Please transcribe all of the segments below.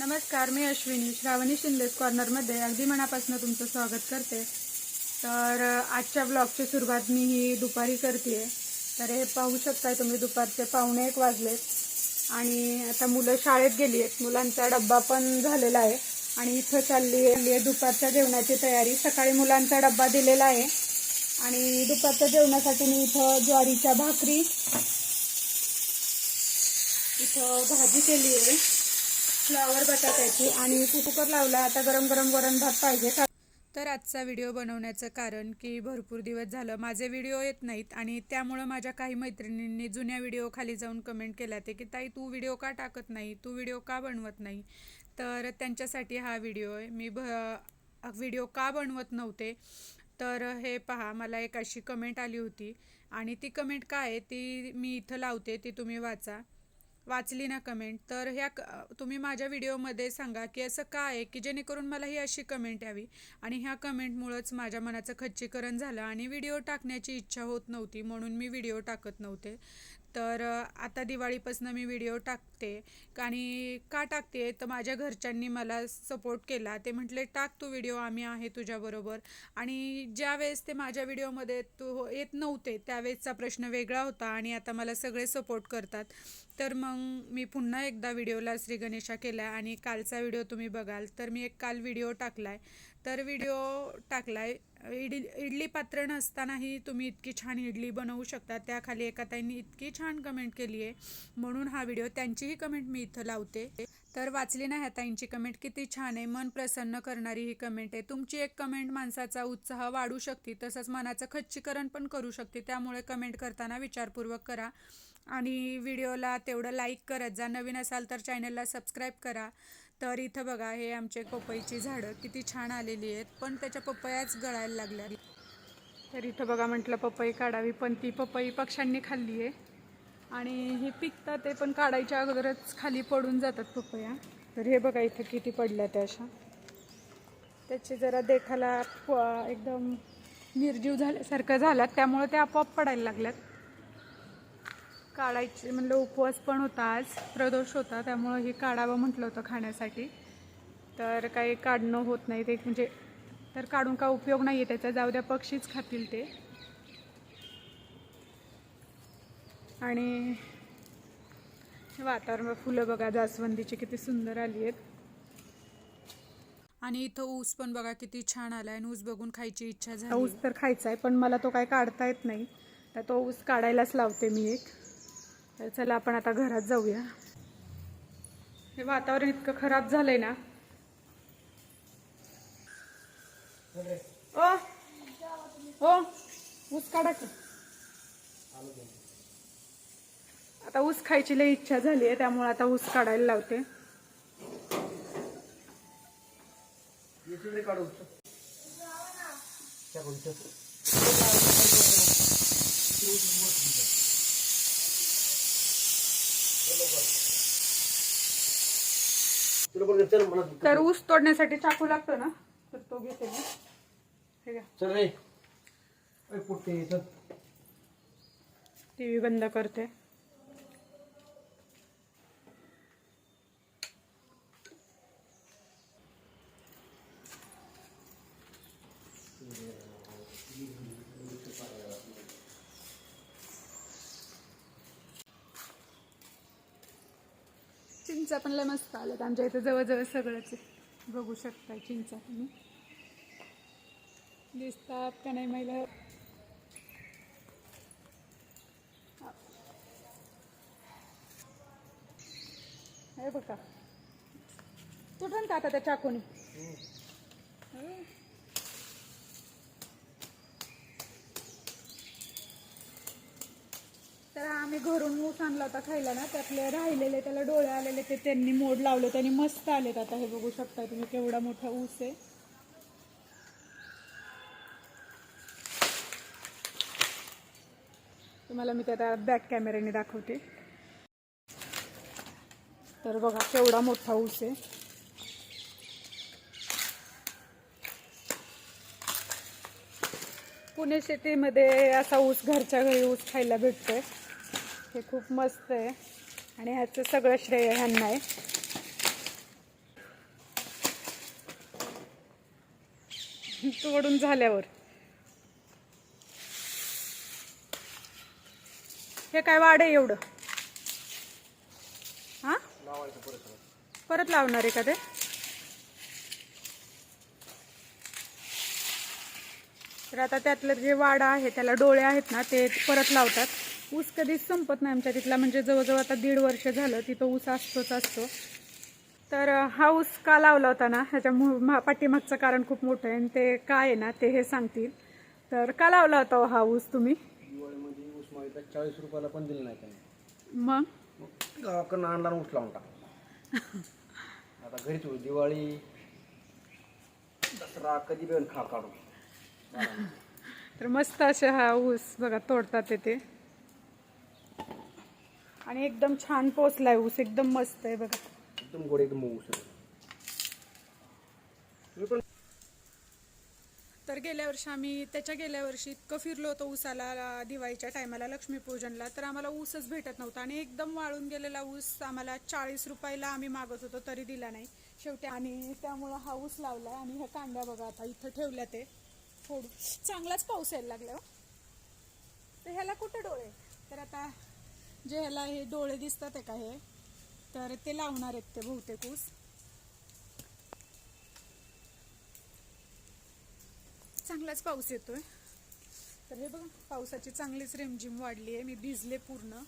नमस्कार मी अश्विनी श्रावणी शिंदेस कॉर्नरमध्ये. अगदी मनापासून तुमचं स्वागत करते. तर आजच्या ब्लॉगची सुरुवात मी ही दुपारी करते. तर हे पाहू शकताय तुम्ही दुपारचे पावणे एक वाजलेत आणि आता मुलं शाळेत गेली आहेत. मुलांचा डब्बा पण झालेला आहे. आणि इथं चालली आहे दुपारच्या जेवणाची तयारी. सकाळी मुलांचा डब्बा दिलेला आहे. आणि दुपारच्या जेवणासाठी मी इथं ज्वारीच्या भाकरी इथं भाजी केली आहे. फ्लावर बटाट्याची आणि कुकर लावला आता गरम गरम वरण भात पाहिजे. तर आजचा व्हिडिओ बनवण्याचं कारण की भरपूर दिवस झालं माझे व्हिडिओ येत नाहीत आणि त्यामुळं माझ्या काही मैत्रिणींनी जुन्या व्हिडिओ खाली जाऊन कमेंट केल्या ते की ताई तू व्हिडिओ का टाकत नाही? तू व्हिडिओ का बनवत नाही? तर त्यांच्यासाठी हा व्हिडिओ आहे. मी भ व्हिडिओ का बनवत नव्हते? तर हे पहा मला एक अशी कमेंट आली होती आणि ती कमेंट काय आहे ती मी इथं लावते ती तुम्ही वाचा. वाचली ना कमेंट तर ह्या क- तुम्ही माझ्या व्हिडिओमध्ये सांगा की असं काय आहे की जेणेकरून मला ही अशी कमेंट यावी? आणि ह्या कमेंटमुळंच माझ्या मनाचं खच्चीकरण झालं आणि व्हिडिओ टाकण्याची इच्छा होत नव्हती म्हणून मी व्हिडिओ टाकत नव्हते. तर आता दिवाळीपासून मी व्हिडिओ टाकते. आणि का टाकते? तर माझ्या घरच्यांनी मला सपोर्ट केला. ते म्हटले टाक तू व्हिडिओ आम्ही आहे तुझ्याबरोबर आणि ज्या वेळेस ते माझ्या व्हिडिओमध्ये तू हो, येत नव्हते त्यावेळेसचा प्रश्न वेगळा होता आणि आता मला सगळे सपोर्ट करतात. तर मग मी पुन्हा एकदा व्हिडिओला श्रीगणेशा केला आणि कालचा व्हिडिओ तुम्ही बघाल. तर मी एक काल व्हिडिओ टाकला आहे तर व्हिडिओ टाकलाय. इडली इडली पात्र नसतानाही तुम्ही इतकी छान इडली बनवू शकता. त्याखाली एका ताईंनी इतकी छान कमेंट केली आहे म्हणून हा व्हिडिओ त्यांचीही कमेंट मी इथं लावते. तर वाचली ना ह्या ताईंची कमेंट किती छान आहे. मन प्रसन्न करणारी ही कमेंट आहे. तुमची एक कमेंट माणसाचा उत्साह वाढू शकते. तसंच मनाचं खच्चीकरण पण करू शकते. त्यामुळे कमेंट करताना विचारपूर्वक करा. आणि व्हिडिओला तेवढं लाईक करत जा. नवीन असाल तर चॅनलला सबस्क्राईब करा. तर इथं बघा हे आमचे पपईची झाडं किती छान आलेली आहेत पण त्याच्या पपयाच गळायला लागल्या. तर इथं बघा म्हटलं पपई काढावी पण ती पपई पक्ष्यांनी खाल्ली आहे. आणि हे पिकतात ते पण काढायच्या अगोदरच खाली पडून जातात पपया. तर हे बघा इथं किती पडल्या त्या अशा. त्याची जरा देखाला एकदम निर्जीव झाल्यासारखं झाल्यात त्यामुळे ते आपोआप पडायला लागल्यात. काढायचे म्हणलं उपवास पण होता आज प्रदोष होता त्यामुळं हे काढावं म्हटलं होतं खाण्यासाठी. तर काही काढणं होत नाही ते म्हणजे तर काढून का उपयोग नाही आहे त्याचा जाऊ द्या पक्षीच खातील ते. आणि वातावरण फुलं बघा जास्वंदीची किती सुंदर आली आहेत. आणि इथं ऊस पण बघा किती छान आलाय आणि ऊस बघून खायची इच्छा झाली. ऊस तर खायचा आहे पण मला तो काय काढता येत नाही. तर तो ऊस काढायलाच लावते मी एक. तर चला आपण आता घरात जाऊया. हे वातावरण इतकं खराब झालंय ना. ओ ओ ऊस काढा की. आता ऊस खायची लई इच्छा झाली आहे त्यामुळे आता ऊस काढायला लावते. काढू तर ऊस तोडण्यासाठी चाकू लागतो ना? तर तो घेते टी व्ही बंद करते. चिंचा पण लय मस्त आल्यात. आमच्या इथं जवळजवळ सगळंच बघू शकता चिंचा तुम्ही. दिसतात का नाही महिला? हे बघा. तुटून का आता त्या चाकूने तर आम्ही घरून ऊस आणला होता खायला ना त्यातले राहिलेले त्याला डोळे आलेले ते त्यांनी मोड लावले त्यांनी मस्त आलेत आता. हे बघू शकता तुम्ही केवढा मोठा ऊस आहे. तुम्हाला मी त्याला बॅक कॅमेऱ्याने दाखवते. तर बघा केवढा मोठा ऊस आहे. पुणे सिटीमध्ये असा ऊस घरच्या घरी ऊस खायला भेटतोय. हे खूप मस्त आहे. आणि ह्याचं सगळं श्रेय ह्यांना आहे. तोडून झाल्यावर. हे काय वाढ आहे एवढं? हा? परत लावणार आहे का ते? तर आता त्यातलं जे वाडा आहे त्याला डोळे आहेत ना ते परत लावतात. ऊस कधीच संपत नाही आमच्या तिथला म्हणजे जवळजवळ आता दीड वर्ष झालं तिथं ऊस असतोच असतो. तर हा ऊस का लावला होता ना ह्याच्या पाठीमागचं कारण खूप मोठं आहे आणि ते काय आहे ना ते हे सांगतील. तर का लावला होता हो हा ऊस तुम्ही? ऊस चाळीस रुपयाला पण दिलं नाही मग? गावाकडनं आणला आणि ऊस लावून टाकला. आता घरीच होईल दिवाळी दसरा कधी पण खा काढू तर मस्त असे हा ऊस बघा तोडतात ते. आणि एकदम छान पोचलाय ऊस एकदम मस्त आहे बघा. एकदम गोड एकदम ऊस तर गेल्या वर्षी आम्ही त्याच्या गेल्या वर्षी इतकं फिरलो होतो ऊसाला दिवाळीच्या टायमाला लक्ष्मीपूजनला तर आम्हाला ऊसच भेटत नव्हता. आणि एकदम वाळून गेलेला ऊस आम्हाला चाळीस रुपयाला आम्ही मागत होतो तरी दिला नाही. शेवटी आणि त्यामुळं हा ऊस लावला आणि ह्या कांड्या बघा आता इथं ठेवल्या ते. फोडू चांगलाच पाऊस यायला लागला हो. तर ह्याला कुठे डोळे? तर आता जे ह्याला हे डोळे दिसतात आहे का हे? तर ते लावणार आहेत ते बहुतेक ऊस. चांगलाच पाऊस येतोय. तर हे बघा पावसाची चांगलीच रिमझिम वाढली आहे. मी भिजले पूर्ण.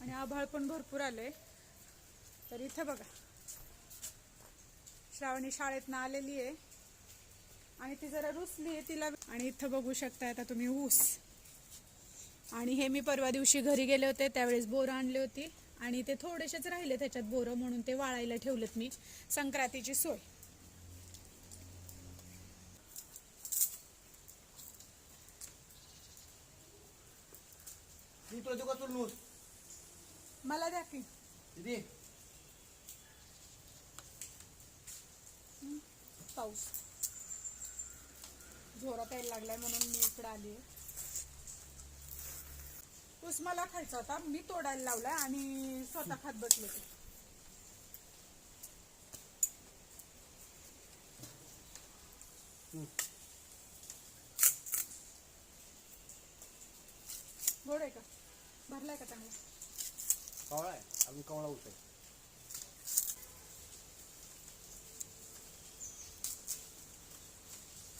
आणि आभाळ पण भरपूर आले तर इथं बघा. श्रावणी शाळेतनं आलेली आहे. आणि ती जरा रुसली आहे तिला. आणि इथं बघू शकता आता तुम्ही ऊस. आणि हे मी परवा दिवशी घरी गेले होते त्यावेळेस बोरं आणली होती आणि ते थोडेसेच राहिले त्याच्यात बोरं म्हणून ते वाळायला ठेवलेत मी संक्रांतीची सोय. मला द्या की. पाऊस. जोरात यायला लागलाय म्हणून मी इकडे आली ऊस मला खायचा होता. मी तोडायला लावलाय आणि स्वतः खात बसले ते. गोड आहे का? भरलाय का चांगला? कावळा आहे. अजून कावळा ऊस आहे.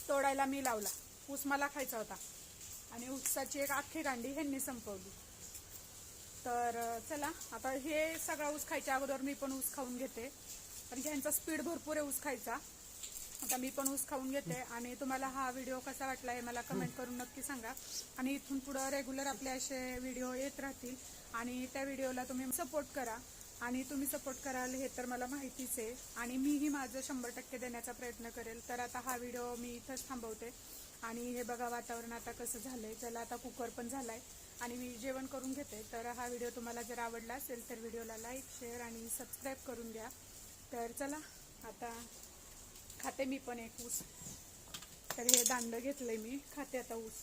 तोडायला मी लावला. ऊस मला खायचा होता. आणि ऊसाची एक अख्खी गांडी ह्यांनी संपवली. तर चला आता हे सगळा ऊस खायच्या अगोदर मी पण ऊस खाऊन घेते. कारण की ह्यांचा स्पीड भरपूर आहे ऊस खायचा. आता मी पण ऊस खाऊन घेते आणि तुम्हाला हा व्हिडिओ कसा वाटला हे मला कमेंट करून नक्की सांगा. आणि इथून पुढं रेग्युलर आपले असे व्हिडिओ येत राहतील. आणि त्या व्हिडिओला तुम्ही सपोर्ट करा. आणि तुम्ही सपोर्ट कराल हे तर मला माहितीच आहे. आणि मीही माझं शंभर टक्के देण्याचा प्रयत्न करेल. तर आता हा व्हिडिओ मी इथंच थांबवते. आणि हे बघा वातावरण आता कसं झालंय. चला आता कुकर पण झालाय आणि मी जेवण करून घेते. तर हा व्हिडिओ तुम्हाला जर आवडला असेल तर व्हिडिओला लाईक शेअर आणि सबस्क्राईब करून घ्या. तर चला आता खाते मी पण एक ऊस. तर हे दांडं घेतलंय मी. खाते आता ऊस.